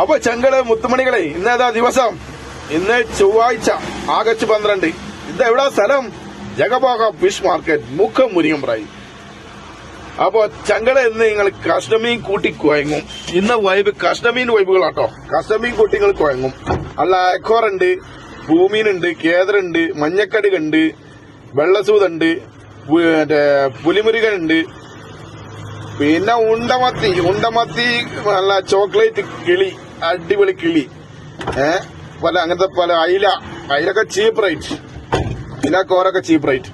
അപ്പൊ ചെങ്കൾ മുത്തുമണികളെ ഇന്നേതാ ദിവസം. ഇന്ന് ചൊവ്വാഴ്ച ആഗസ്റ്റ് പന്ത്രണ്ട്. ഇത് എവിടാ സ്ഥലം? ജഗബാഗ ഫിഷ് മാർക്കറ്റ് മുഖം മുനിയമ്പ്രായി അപ്പൊ ചങ്കള ഇന്ന് നിങ്ങൾ കഷ്ണമീൻ കൂട്ടി കുഴങ്ങും. ഇന്ന് വൈബ് കസ്റ്റമീൻ വൈബുകളാട്ടോ കസ്റ്റമീൻ കൂട്ടി നിങ്ങൾ കുഴങ്ങും. അല്ല അക്കോറുണ്ട് ഭൂമീനുണ്ട് കേദറുണ്ട് മഞ്ഞക്കടുകുണ്ട് വെള്ളസൂതുണ്ട് മറ്റേ പുലിമുരുകനുണ്ട്. പിന്നെ ഉണ്ടമത്തി ഉണ്ടമത്തി അല്ല ചോക്ലേറ്റ് കിളി. അടിപൊളി കിളി. ഏ? പല അങ്ങനത്തെ പല അയില. അയിലൊക്കെ ചീപ്പ് റേറ്റ് പിന്നെ കോരൊക്കെ ചീപ്പ് റേറ്റ്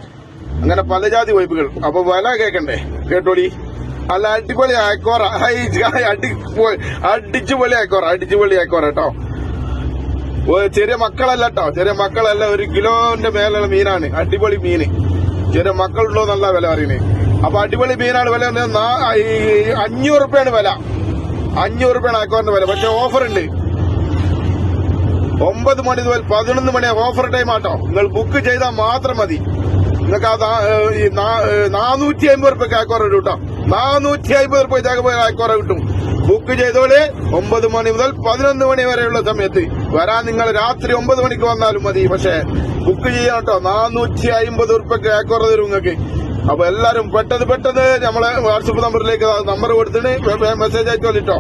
അങ്ങനെ പല ജാതി വൈപ്പുകൾ. അപ്പൊ വില കേക്കണ്ടേ? കേട്ടോളി അല്ല അടിപൊളി ആക്കോറ അടിച്ചുപൊളി ആക്കോറ അടിച്ചുപൊളി ആക്കോറ കേട്ടോ. ചെറിയ മക്കളല്ല കേട്ടോ. ചെറിയ മക്കളല്ല ഒരു കിലോന്റെ മേലുള്ള മീനാണ്. അടിപൊളി മീന്. ചെറിയ മക്കളുള്ള നല്ല വില പറയുന്നത് അപ്പൊ അടിപൊളി മീനാണ് വില. അഞ്ഞൂറ് റുപ്യാണ് വില. അഞ്ഞൂറ് രൂപയാണ് അക്കൗണ്ട് വില. പക്ഷെ ഓഫർ ഉണ്ട്. ഒമ്പത് മണി മുതൽ പതിനൊന്ന് മണി ഓഫർ ടൈം ആട്ടോ. നിങ്ങൾ ബുക്ക് ചെയ്താൽ മാത്രം മതി. നിങ്ങൾക്ക് ആ നാനൂറ്റി അമ്പത് റുപ്യ അക്കോറ കിട്ടും. നാനൂറ്റി അമ്പത് റുപ്യ അക്കോറ കിട്ടും. ബുക്ക് ചെയ്തോളെ ഒമ്പത് മണി മുതൽ പതിനൊന്ന് മണി വരെയുള്ള സമയത്ത്. വരാൻ നിങ്ങൾ രാത്രി ഒമ്പത് മണിക്ക് വന്നാലും മതി. പക്ഷെ ബുക്ക് ചെയ്യാം കേട്ടോ. നാനൂറ്റി അമ്പത് റുപ്യക്ക് അക്കോറ തരും നിങ്ങൾക്ക്. അപ്പൊ എല്ലാരും പെട്ടെന്ന് പെട്ടെന്ന് നമ്മളെ വാട്സപ്പ് നമ്പറിലേക്ക് നമ്പർ കൊടുത്തിട്ട് മെസ്സേജ് അയച്ചോളിട്ടോ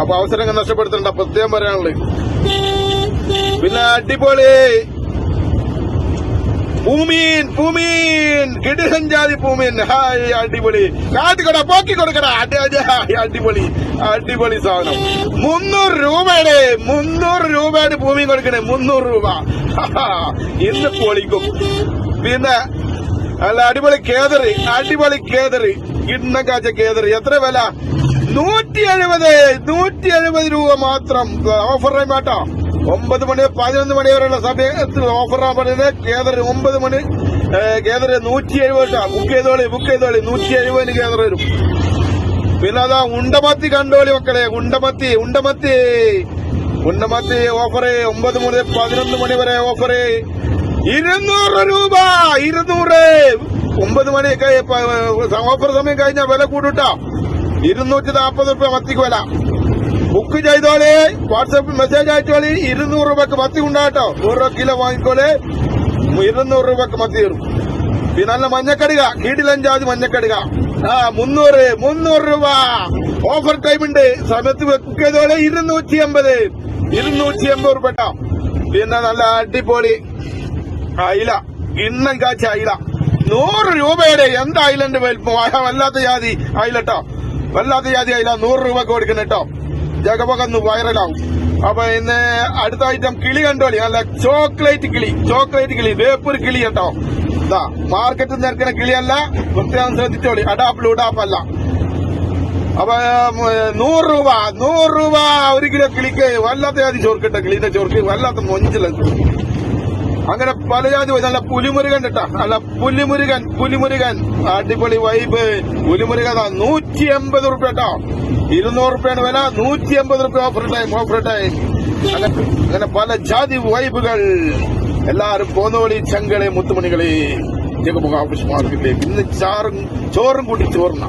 അപ്പൊ അവസരങ്ങൾ നഷ്ടപ്പെടുത്തണ്ട. പ്രത്യേകം പറയാനുള്ളത്. പിന്നെ അടിപൊളി. പൂമീൻ പൂമീൻ. കിടിസഞ്ചാതി ഭൂമീൻ ഹായ് അടിപൊളി. കാട്ടിക്കൊട പോക്കി കൊടുക്കട അടിപൊളി. അടിപൊളി സാധനം. മുന്നൂറ് രൂപയുടെ മുന്നൂറ് രൂപയുടെ ഭൂമി കൊടുക്കണേ. മുന്നൂറ് രൂപ. ഇന്ന് പൊളിക്കും. പിന്നെ അല്ല അടിപൊളി കേതറി അടിപൊളി കേതറി. കിണ്ണ കാച്ച കേതറി. എത്ര വില? നൂറ്റി എഴുപത് നൂറ്റി എഴുപത് രൂപ മാത്രം. ഓഫർ ടൈം ആട്ടോ. ഒമ്പത് മണി പതിനൊന്ന് മണി വരെയുള്ള സമയത്ത് ഓഫർ പറയുന്നത് കേതറി ഒമ്പത് മണി കേതറി നൂറ്റി എഴുപത് ബുക്ക് ചെയ്തോളി ബുക്ക് ചെയ്തോളി. നൂറ്റി എഴുപതിന് കേതറി വരും. പിന്നെ അതാ ഉണ്ടമത്തി കണ്ടോളി മക്കളെ. ഉണ്ടമത്തി ഉണ്ടമത്തി. ഉണ്ടമത്തി ഓഫറ്. ഒമ്പത് മണി പതിനൊന്ന് മണി വരെ ഓഫറ്. ഇരുന്നൂറ് രൂപ ഇരുന്നൂറ്. ഒമ്പത് മണി കഴി- പ- ഓഫർ സമയം കഴിഞ്ഞാൽ വില കൂടൂട്ടോ. ഇരുന്നൂറ്റി നാൽപ്പത് രൂപ മത്തിക്ക് വില. ബുക്ക് ചെയ്തോളി വാട്സാപ്പിൽ മെസ്സേജ് അയച്ചോളി ഇരുന്നൂറ് രൂപക്ക് മത്തി ഉണ്ടാകട്ടോ നൂറ് കിലോ വാങ്ങിക്കോളെ ഇരുന്നൂറ് രൂപക്ക് മത്തി തരും. പിന്നെ നല്ല മഞ്ഞക്കടുക കീടിലഞ്ചാതി മഞ്ഞക്കടുക. ആ മുന്നൂറ് മുന്നൂറ് രൂപ. ഓഫർ ടൈം ഉണ്ട്. സമയത്ത് ബുക്ക് ചെയ്തോളെ ഇരുന്നൂറ്റി അമ്പത്. ഇരുന്നൂറ്റി അമ്പത് രൂപ. പിന്നെ നല്ല അടിപൊളി അയില ഇണ്ണം കാച്ച അയില നൂറ് രൂപയുടെ എന്താ അയിലന്റെ വലിപ്പം വല്ലാത്ത ജാതി അയിലട്ടോ വല്ലാത്ത ജാതി അയില നൂറ് രൂപ കൊടുക്കണം കേട്ടോ ജഗപകന്ന് വൈറലാവും. അപ്പൊ ഇന്ന് അടുത്ത ഐറ്റം കിളി കണ്ടോളി. നല്ല ചോക്ലേറ്റ് കിളി. ചോക്ലേറ്റ് കിളി. വേപ്പൂർ കിളി കേട്ടോ ഇതാ മാർക്കറ്റിൽ നിൽക്കുന്ന കിളിയല്ല. പ്രത്യേകം ശ്രദ്ധിച്ചോളി. അഡാപ്പിൾ ഉടാപ്പല്ല അപ്പൊ നൂറ് രൂപ. നൂറ് രൂപ ഒരു കിലോ കിളിക്ക് വല്ലാത്ത ജാതി ചോർക്കിട്ട കിളിന്റെ ചോർക്ക് വല്ലാത്ത മൊഞ്ചില അങ്ങനെ പല ജാതി പോയി. നല്ല പുലിമുരുകൻ കേട്ടാ നല്ല പുലിമുരുകൻ പുലിമുരുകൻ. അടിപൊളി വൈബ് പുലിമുരുകൻ നൂറ്റി എൺപത് റുപ്യ കേട്ടോ ഇരുന്നൂറ് റുപ്യാണ് വില. നൂറ്റി എൺപത് റുപ്യ ഓഫർ ടൈം ഓഫർ ടൈം അങ്ങനെ പല ജാതി വൈബുകൾ എല്ലാരും പോന്നോളി ചങ്കളെ മുത്തുമണികളെ. ഇന്ന് ചാറും ചോറും കൂട്ടി ചോറുന്ന